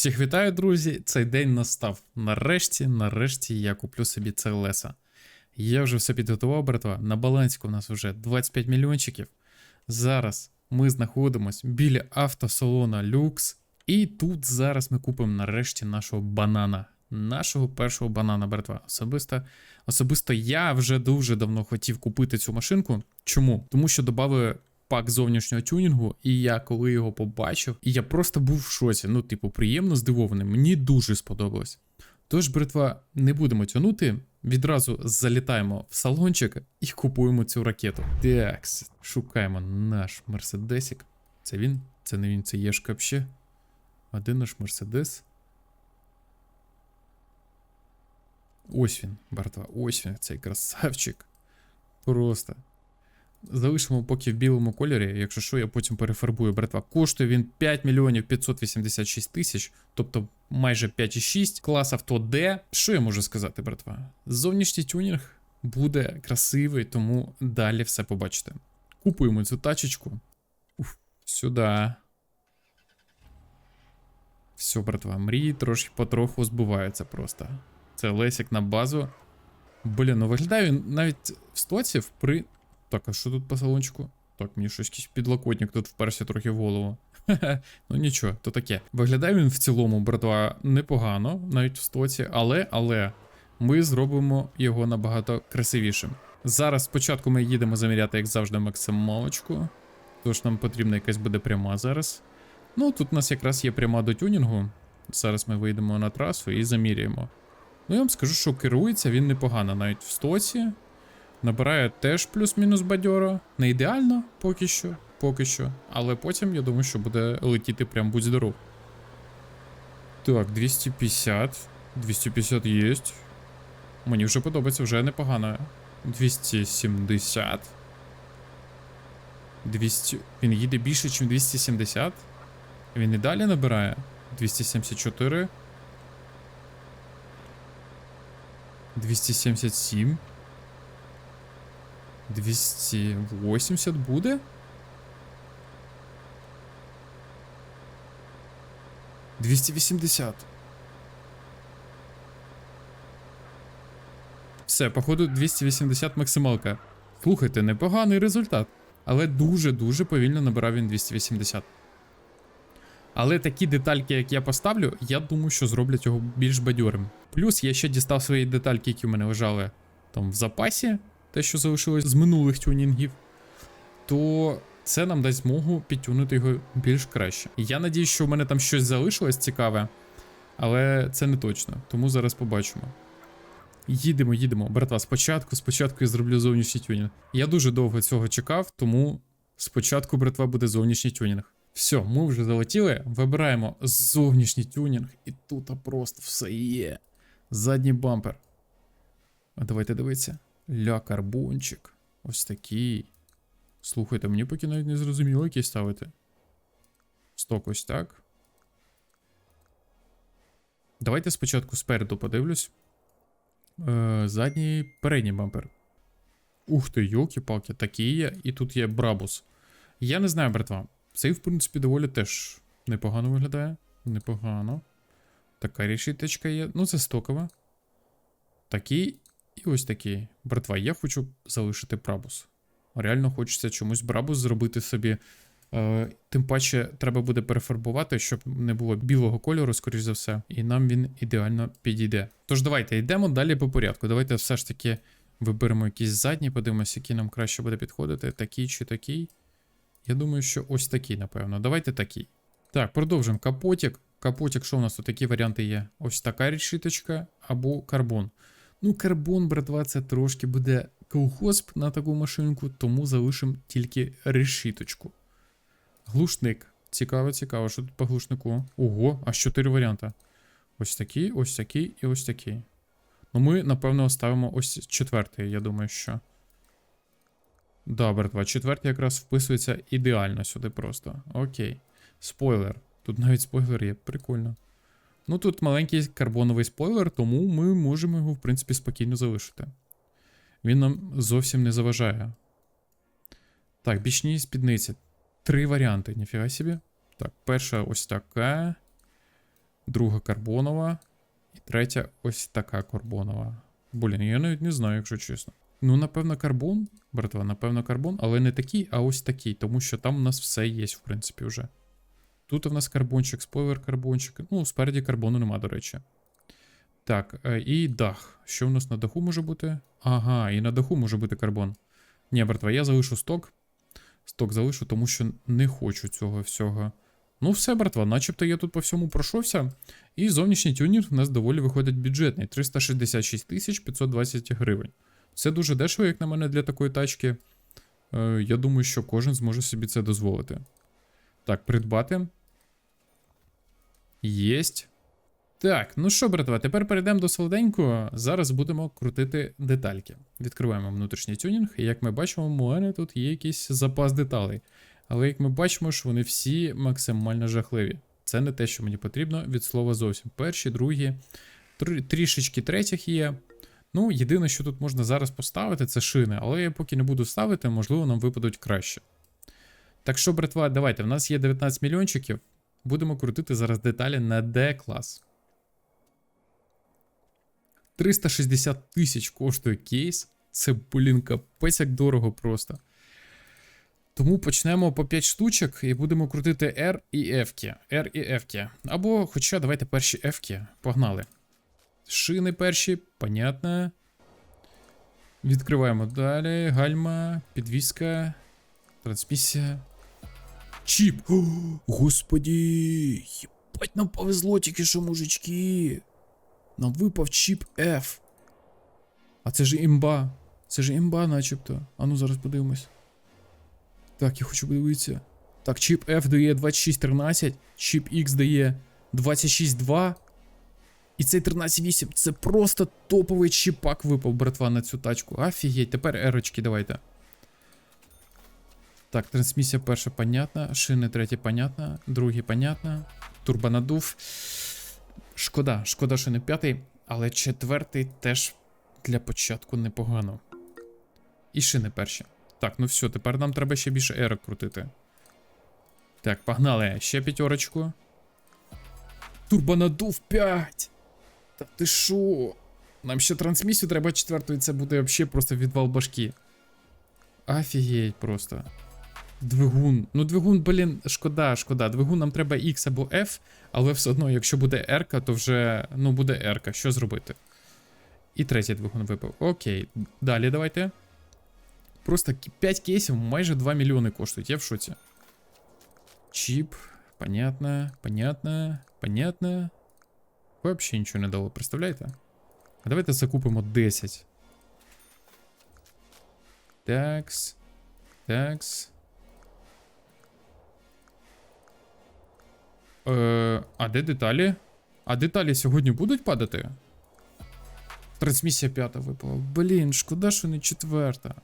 Всіх вітаю, друзі! Цей день настав. Нарешті, нарешті я куплю собі це леса. Я вже все підготував, братва. На балансі у нас вже 25 мільйончиків. Зараз ми знаходимось біля автосалона Люкс. І тут зараз ми купимо нарешті нашого банана. Нашого першого банана, братва. Особисто, особисто я вже дуже давно хотів купити цю машинку. Чому? Тому що додали пак зовнішнього тюнінгу, і я коли його побачив, і я просто був в шоці. Ну, типу, приємно здивований. Мені дуже сподобалось. Тож, братва, не будемо тягнути. Відразу залітаємо в салончик і купуємо цю ракету. Так, шукаємо наш мерседесик. Це він? Це не він, це Єшка ще. А де наш мерседес? Ось він, братва, ось він, цей красавчик. Просто. Залишимо поки в білому кольорі, якщо що, я потім перефарбую, братва. Коштує він 5 мільйонів 586 тисяч, тобто майже 5,6. Клас авто D. Що я можу сказати, братва? Зовнішній тюнінг буде красивий, тому далі все побачите. Купуємо цю тачечку. Уф, сюди. Все, братва, мрії трошки потроху збуваються просто. Це Лесік на базу. Блін, ну виглядає він навіть в стоці при. Так, а що тут по салончику? Так, мені щось якийсь підлокотник тут вперся трохи в голову. Ну нічого, то таке. Виглядає він в цілому, братва, непогано, навіть в стоці, але, але ми зробимо його набагато красивішим. Зараз спочатку ми їдемо заміряти, як завжди, максималочку. Тож нам потрібна якась буде пряма зараз. Ну, тут у нас якраз є пряма до тюнінгу. Зараз ми вийдемо на трасу і заміряємо. Ну, я вам скажу, що керується він непогано, навіть в стоці. Набирає теж плюс-мінус бадьоро. Не ідеально поки що, поки що. Але потім я думаю, що буде летіти прям будь здоров. Так, 250. 250 є. Мені вже подобається, вже непогано. 270. 200. Він їде більше, ніж 270. Він і далі набирає. 274. 277. 280 буде? Двісті вісімдесят. Все, походу, 280 максималка. Слухайте, непоганий результат. Але дуже-дуже повільно набирав він 280. Але такі детальки, як я поставлю, я думаю, що зроблять його більш бадьорим. Плюс я ще дістав свої детальки, які в мене лежали там в запасі те, що залишилось з минулих тюнінгів, то це нам дасть змогу підтюнути його більш краще. Я надію, що в мене там щось залишилось цікаве, але це не точно, тому зараз побачимо. Їдемо, їдемо. Братва, спочатку, спочатку я зроблю зовнішній тюнінг. Я дуже довго цього чекав, тому спочатку, братва, буде зовнішній тюнінг. Все, ми вже залетіли. Вибираємо зовнішній тюнінг, і тут просто все є. Задній бампер. А давайте дивитися. Ля карбончик. Ось такий. Слухайте, мені поки навіть не зрозуміло, який ставити. Сток ось так. Давайте спочатку спереду подивлюсь. Е, задній передній бампер. Ух ти, йолки-палки, такий є. І тут є брабус. Я не знаю, братва. Цей, в принципі, доволі теж непогано виглядає. Непогано. Така рішіточка є. Ну, це стокова. Такий і ось такий. Братва, я хочу залишити брабус. Реально хочеться чомусь брабус зробити собі. Е, Тим паче, треба буде перефарбувати, щоб не було білого кольору, скоріш за все, і нам він ідеально підійде. Тож давайте йдемо далі по порядку. Давайте все ж таки виберемо якісь задні, подивимося, який нам краще буде підходити. Такий чи такий. Я думаю, що ось такий, напевно. Давайте такий. Так, продовжимо капотик. Капотик, що у нас тут такі варіанти є? Ось така решіточка або карбон. Ну, карбон, братва, це трошки буде колхозб на таку машинку, тому залишимо тільки решіточку. Глушник. Цікаво, цікаво, що тут по глушнику. Ого, аж чотири варіанти. Ось такий, ось такий і ось такий. Ну, ми, напевно, оставимо ось четвертий, я думаю, що. Да, братва, четвертий якраз вписується ідеально сюди просто. Окей. Спойлер. Тут навіть спойлер є, прикольно. Ну тут маленький карбоновий спойлер, тому ми можемо його, в принципі, спокійно залишити. Він нам зовсім не заважає. Так, бічні спідниці. Три варіанти, ніфіга собі. Так, перша ось така. друга карбонова. І третя ось така карбонова. Блін, я навіть не знаю, якщо чесно. Ну, напевно, карбон, братва, напевно, карбон, але не такий, а ось такий, тому що там у нас все є, в принципі, вже. Тут у нас карбончик, спойлер карбончик. Ну, спереді карбону нема, до речі. Так, е, і дах. Що в нас на даху може бути? Ага, і на даху може бути карбон. Ні, братва, я залишу сток. Сток залишу, тому що не хочу цього всього. Ну, все, братва, начебто я тут по всьому пройшовся. І зовнішній тюнінг у нас доволі виходить бюджетний 366 тисяч 520 гривень. Це дуже дешево, як на мене, для такої тачки. Е, я думаю, що кожен зможе собі це дозволити. Так, придбати. Єсть. Так, ну що, братва, тепер перейдемо до солоденького. Зараз будемо крутити детальки. Відкриваємо внутрішній тюнінг, і як ми бачимо, у мене тут є якийсь запас деталей. Але як ми бачимо, що вони всі максимально жахливі. Це не те, що мені потрібно від слова зовсім. Перші, другі, трі- трішечки третіх є. Ну, єдине, що тут можна зараз поставити, це шини, але я поки не буду ставити, можливо, нам випадуть краще. Так що, братва, давайте, в нас є 19 мільйончиків. Будемо крутити зараз деталі на D-клас. 360 тисяч коштує кейс. Це, блін, капець як дорого просто. Тому почнемо по 5 штучок і будемо крутити R і F. R і F. Або, хоча, давайте перші F. Погнали. Шини перші, понятно. Відкриваємо далі. Гальма, підвіска, трансмісія. Чіп! О, господі! Єбать, нам повезло тільки що, мужички. Нам випав чіп F. А це ж імба. Це ж імба, начебто. А ну зараз подивимось. Так, я хочу подивитися. Так, чіп F дає 2613, чіп X дає 262. І цей 13.8 це просто топовий чіпак випав, братва, на цю тачку. Офігеть, тепер ерочки давайте. Так, трансмісія перша понятна, шини третя понятна, другі понятна. Турбонадув. Шкода, шкода, що не п'ятий, але четвертий теж для початку непогано. І шини перші. Так, ну все, тепер нам треба ще більше ерок крутити. Так, погнали. Ще п'ятерочку. Турбонадув 5! Та ти шо? Нам ще трансмісію треба четверту, і це буде взагалі просто відвал башки. Офігеть просто. Двигун. Ну, двигун, блін, шкода, шкода. Двигун нам треба X або F, але все одно, якщо буде R, то вже ну, буде R. Що зробити? І третій двигун випав. Окей. Далі давайте. Просто 5 кейсів майже 2 мільйони коштують, я в шоці. Чіп, понятно, понятно, понятно. Вообще нічого не дало, представляєте? А давайте закупимо 10. Такс. Такс. Е, а де деталі? А деталі сьогодні будуть падати? Трансмісія п'ята випала. Блін, шкода, що не четверта.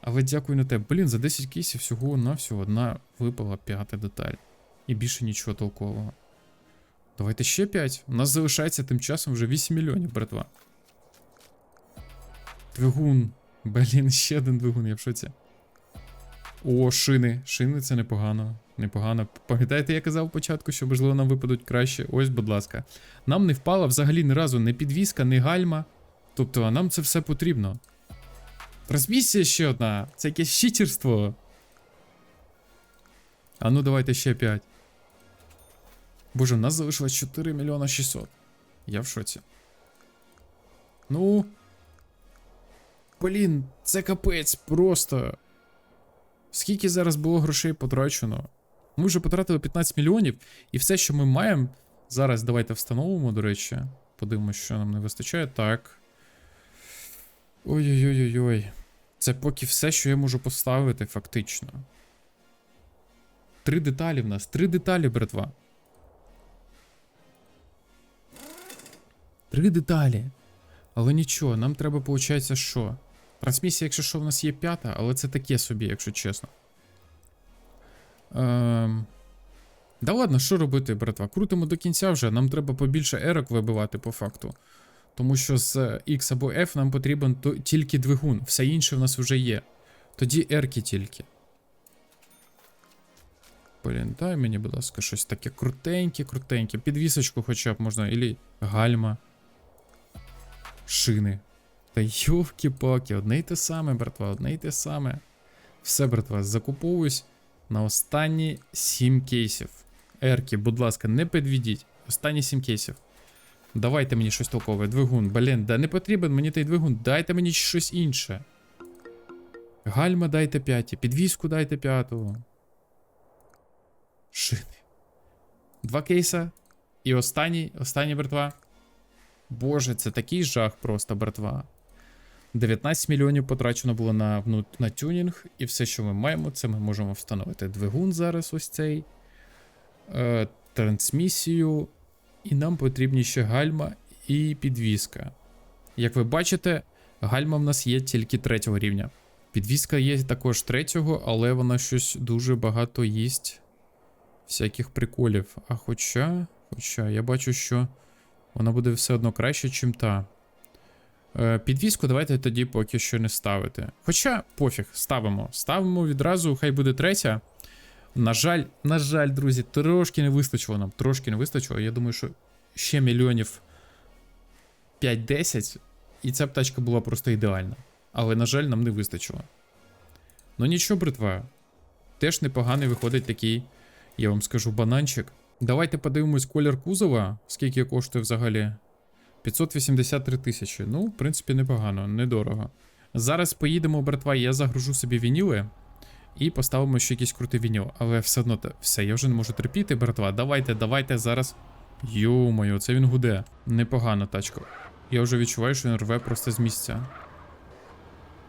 Але дякую на те. Блін, за 10 кейсів всього на всього одна випала п'ята деталь. І більше нічого толкового. Давайте ще 5. У нас залишається тим часом вже 8 мільйонів, братва. Двигун. Блін, ще один двигун, я в шоці. О, шини. Шини це непогано. Непогано. Пам'ятаєте, я казав початку, що можливо нам випадуть краще. Ось, будь ласка. Нам не впала взагалі ні разу не підвіска, ні гальма. Тобто, а нам це все потрібно. Трансмісія ще одна. Це якесь щитерство. А ну давайте ще 5. Боже, у нас залишилось 4 мільйона 600. Я в шоці. Ну. Блін, це капець просто. Скільки зараз було грошей потрачено? Ми вже потратили 15 мільйонів, і все, що ми маємо. Зараз давайте встановимо, до речі. Подивимося, що нам не вистачає. Так. Ой-ой-ой-ой. Це поки все, що я можу поставити, фактично. Три деталі в нас. Три деталі, братва. Три деталі. Але нічого, нам треба, виходить, що? Трансмісія, якщо що, в нас є п'ята, але це таке собі, якщо чесно. Ем... Да ладно, що робити, братва? Крутимо до кінця вже, нам треба побільше ерок вибивати по факту. Тому що з X або F нам потрібен тільки двигун, все інше в нас вже є. Тоді ерки тільки. Блін, дай мені, будь ласка, щось таке крутеньке, крутеньке. Підвісочку хоча б можна, ілі гальма. Шини. Та йовки-паки, одне й те саме, братва, одне й те саме. Все, братва, закуповуюсь на останні 7 кейсів. Ерки, будь ласка, не підведіть. Останні 7 кейсів. Давайте мені щось толкове. Двигун, блін, да не потрібен мені той двигун, дайте мені щось інше. Гальма дайте 5, підвіску дайте 5. Шини. Два кейса. І останній, останній, братва. Боже, це такий жах просто, братва. 19 мільйонів потрачено було на, на тюнінг, і все, що ми маємо, це ми можемо встановити двигун зараз, ось цей, е, трансмісію, і нам потрібні ще гальма і підвіска. Як ви бачите, гальма в нас є тільки третього рівня. Підвіска є також третього, але вона щось дуже багато їсть всяких приколів. А хоча, хоча, я бачу, що вона буде все одно краще, чим та. Е, Підвіску давайте тоді поки що не ставити. Хоча пофіг, ставимо. Ставимо відразу, хай буде третя. На жаль, на жаль, друзі, трошки не вистачило нам. Трошки не вистачило. Я думаю, що ще мільйонів 5-10, і ця птачка була просто ідеальна. Але, на жаль, нам не вистачило. Ну нічого, бритва. Теж непоганий виходить такий, я вам скажу, бананчик. Давайте подивимось колір кузова, скільки коштує взагалі. 583 тисячі. Ну, в принципі, непогано, недорого. Зараз поїдемо, братва, я загружу собі вініли і поставимо ще якийсь крутий вініл. Але все одно все, я вже не можу терпіти, братва. Давайте, давайте зараз. Йо-моє, це він гуде. Непогана тачка. Я вже відчуваю, що він рве просто з місця.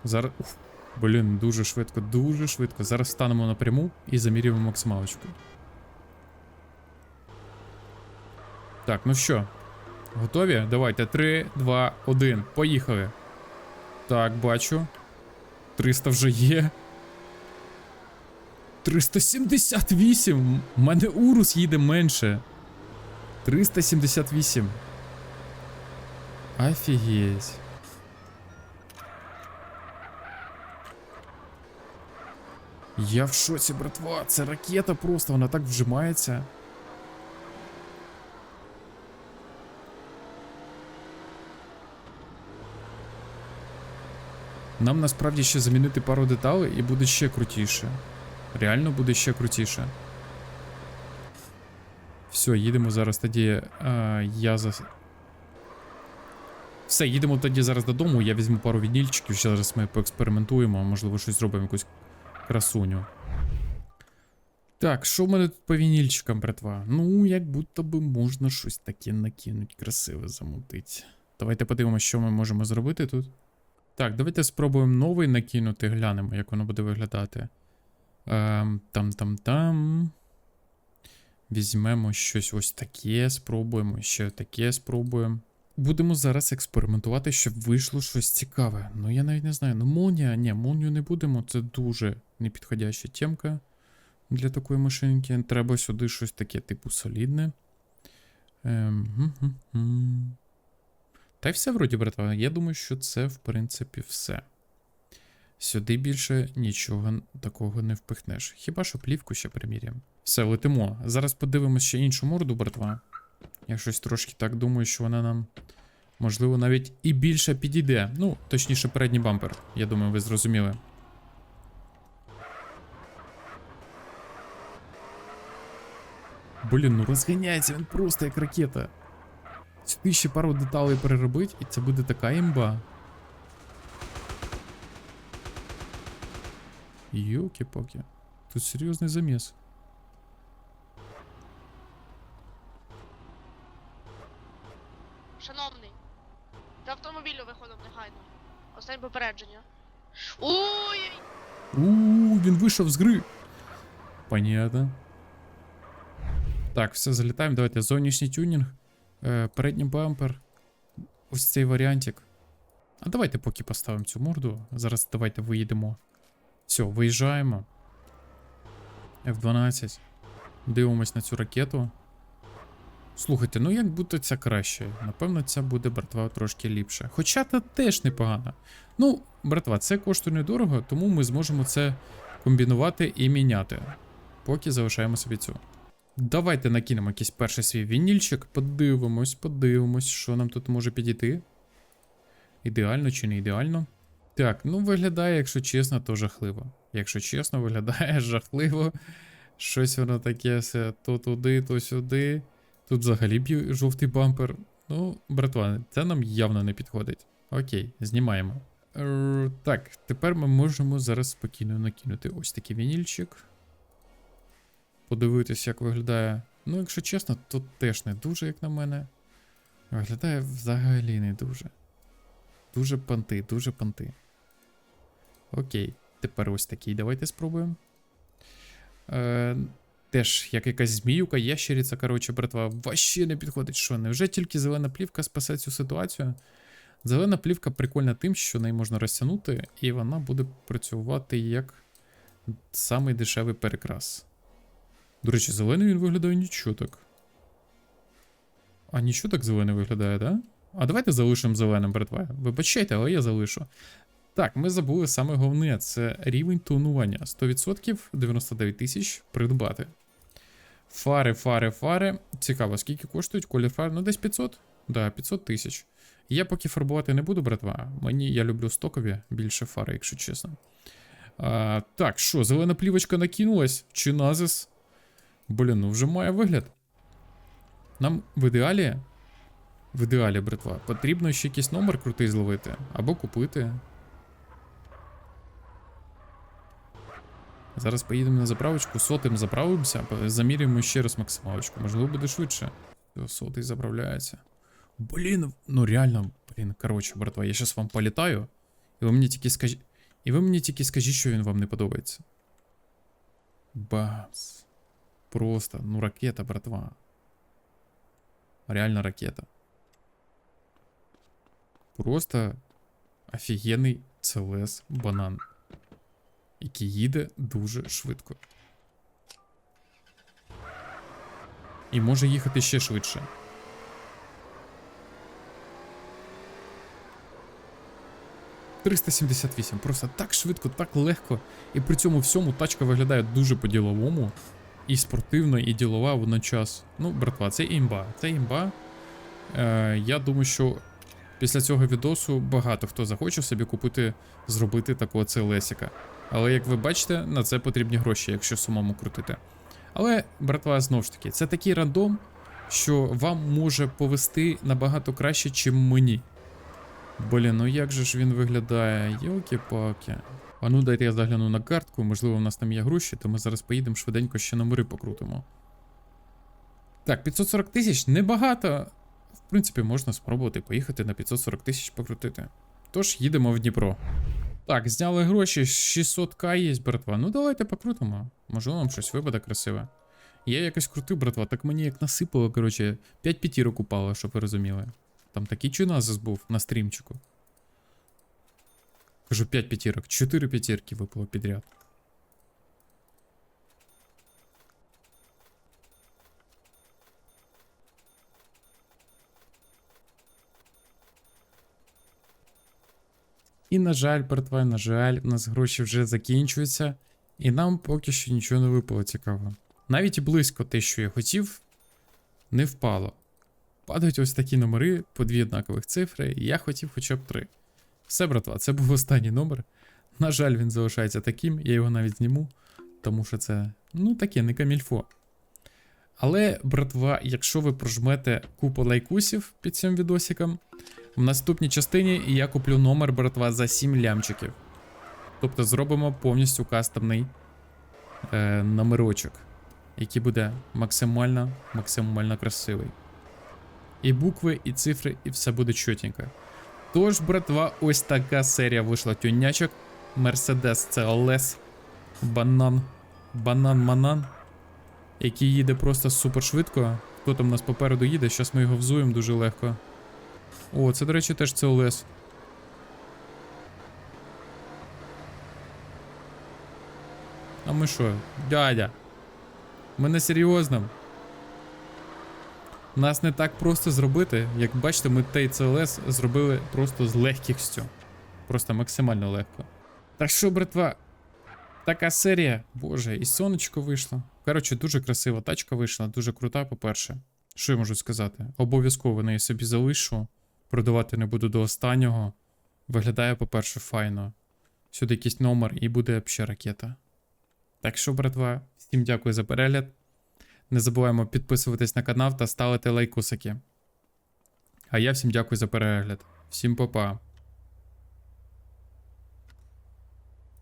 Зараз. Уф, блін, дуже швидко, дуже швидко. Зараз станемо напряму і замірюємо максималочку. Так, ну що, Готові? Давайте. 3, 2, 1. Поїхали. Так, бачу. 300 вже є. 378. У мене урус їде менше. 378. Офігеть. Я в шоці, братва. Це ракета просто, вона так вжимається. Нам насправді ще замінити пару деталей і буде ще крутіше. Реально буде ще крутіше. Все, їдемо зараз тоді. А, я за. Все, їдемо тоді зараз додому. Я візьму пару віднільчиків, ще зараз ми поекспериментуємо, можливо, щось зробимо, якусь красуню. Так, що в мене тут по вінільчикам, братва? Ну, як будто би можна щось таке накинуть, красиве замутить. Давайте подивимося, що ми можемо зробити тут. Так, давайте спробуємо новий накинути, глянемо, як воно буде виглядати. Ем, там, там, там. Візьмемо щось ось таке, спробуємо, ще таке спробуємо. Будемо зараз експериментувати, щоб вийшло щось цікаве. Ну, я навіть не знаю. Ну, молнія, ні, молнію не будемо. Це дуже непідходяща темка для такої машинки. Треба сюди щось таке, типу, солідне. Ем. Та й все, вроді, братва. Я думаю, що це, в принципі, все. Сюди більше нічого такого не впихнеш. Хіба що плівку ще приміряємо. Все, летимо. Зараз подивимось ще іншу морду, братва. Я щось трошки так думаю, що вона нам, можливо, навіть і більше підійде. Ну, точніше, передній бампер. Я думаю, ви зрозуміли. Блін, ну розганяється він просто як ракета. Сюди ще пару деталей переробить, і це буде така імба. Йоки-поки. Тут серйозний заміс. Шановний, до автомобілю виходимо негайно. Останнє попередження. Ой! Ууу, він вийшов з гри. Понятно. Так, все, залітаємо. Давайте зовнішній тюнінг. Е, передній бампер. Ось цей варіантик. А давайте поки поставимо цю морду. Зараз давайте виїдемо. Все, виїжджаємо. F12. Дивимось на цю ракету. Слухайте, ну як будто ця краще. Напевно, ця буде, братва, трошки ліпше. Хоча та теж непогана. Ну, братва, це коштує недорого, тому ми зможемо це комбінувати і міняти. поки залишаємо собі цю. Давайте накинемо якийсь перший свій вінільчик, подивимось, подивимось, що нам тут може підійти. Ідеально чи не ідеально. Так, ну виглядає, якщо чесно, то жахливо. Якщо чесно, виглядає жахливо. Щось воно таке все то туди, то сюди. Тут взагалі жовтий бампер. Ну, братва, це нам явно не підходить. Окей, знімаємо. Так, тепер ми можемо зараз спокійно накинути ось такий вінільчик. Подивитися, як виглядає. Ну, якщо чесно, то теж не дуже, як на мене. Виглядає взагалі не дуже. Дуже панти, дуже панти. Окей, тепер ось такий. Давайте спробуємо. Е, теж як якась зміюка, ящериця, коротше, братва, вообще не підходить. Що, невже тільки зелена плівка спасе цю ситуацію? Зелена плівка прикольна тим, що неї можна розтягнути, і вона буде працювати як самий дешевий перекрас. До речі, зелений він виглядає нічого так. А нічого так зелений виглядає, да? А давайте залишимо зеленим, братва. Вибачайте, але я залишу. Так, ми забули саме головне, це рівень тонування. 100% 99 тисяч придбати. Фари, фари, фари. Цікаво, скільки коштують колір фар? Ну, десь 500? Да, 500 тисяч. Я поки фарбувати не буду, братва. Мені я люблю стокові більше фари, якщо чесно. А, так, що, зелена плівочка накинулась? Чи назис? Блін, ну вже має вигляд. Нам в ідеалі. В ідеалі, братва, потрібно ще якийсь номер крутий зловити. Або купити. Зараз поїдемо на заправочку, сотим заправимося, замірюємо ще раз максималочку. Можливо, буде швидше. Сотий заправляється. Блін, ну реально, блін, коротше, братва, я зараз вам політаю, і ви мені тільки скажіть. І ви мені тільки скажіть, що він вам не подобається. Бамс. Просто, ну ракета, братва. Реально ракета. Просто офігенний CLS банан. Який їде дуже швидко. І може їхати ще швидше. «378». Просто так швидко, так легко. І при цьому всьому тачка виглядає дуже по-діловому. І спортивно, і ділова водночас. Ну, братва, це імба. Це імба. Е, я думаю, що після цього відосу багато хто захоче собі купити, зробити такого целесіка. Але як ви бачите, на це потрібні гроші, якщо самому крутити. Але, братва, знову ж таки, це такий рандом, що вам може повести набагато краще, чим мені. Блін, ну як же ж він виглядає? Йолки-палки. А ну дайте я загляну на картку, можливо, у нас там є гроші, то ми зараз поїдемо швиденько ще номери покрутимо. Так, 540 тисяч небагато. В принципі, можна спробувати поїхати на 540 тисяч покрутити. Тож їдемо в Дніпро. Так, зняли гроші, 600к є, братва. Ну давайте покрутимо. Можливо, нам щось випаде красиве. Я якось крутив, братва, так мені як насипало, коротше, 5 п'ятірок упало, щоб ви розуміли. Там такий чуназис був на стрімчику. Кажу 5 п'ятірок, 4 п'ятірки випало підряд. І, на жаль, братва, на жаль, у нас гроші вже закінчуються, і нам поки що нічого не випало цікаво. Навіть близько те, що я хотів, не впало. Падають ось такі номери по дві однакових цифри, і я хотів хоча б три. Все, братва, це був останній номер. На жаль, він залишається таким, я його навіть зніму, тому що це, ну, таке, не камільфо. Але, братва, якщо ви прожмете купу лайкусів під цим відосиком, в наступній частині я куплю номер, братва, за 7 лямчиків. Тобто зробимо повністю кастомний е, номерочок, який буде максимально максимально красивий. І букви, і цифри, і все буде чотенько. Тож, братва, ось така серія вийшла тюнячок. Mercedes CLS. Банан. Банан-манан. Який їде просто супер швидко. Хто там у нас попереду їде, зараз ми його взуємо дуже легко. О, це, до речі, теж CLS. А ми що, дядя? Ми не серйозно. Нас не так просто зробити. Як бачите, ми той CLS зробили просто з легкістю. Просто максимально легко. Так що, братва, така серія. Боже, і сонечко вийшло. Коротше, дуже красива тачка вийшла, дуже крута, по-перше. Що я можу сказати? Обов'язково неї собі залишу. Продавати не буду до останнього. Виглядає, по-перше, файно. Сюди якийсь номер і буде ще ракета. Так що, братва, всім дякую за перегляд. Не забуваємо підписуватись на канал та ставити лайкусики. А я всім дякую за перегляд. Всім па-па.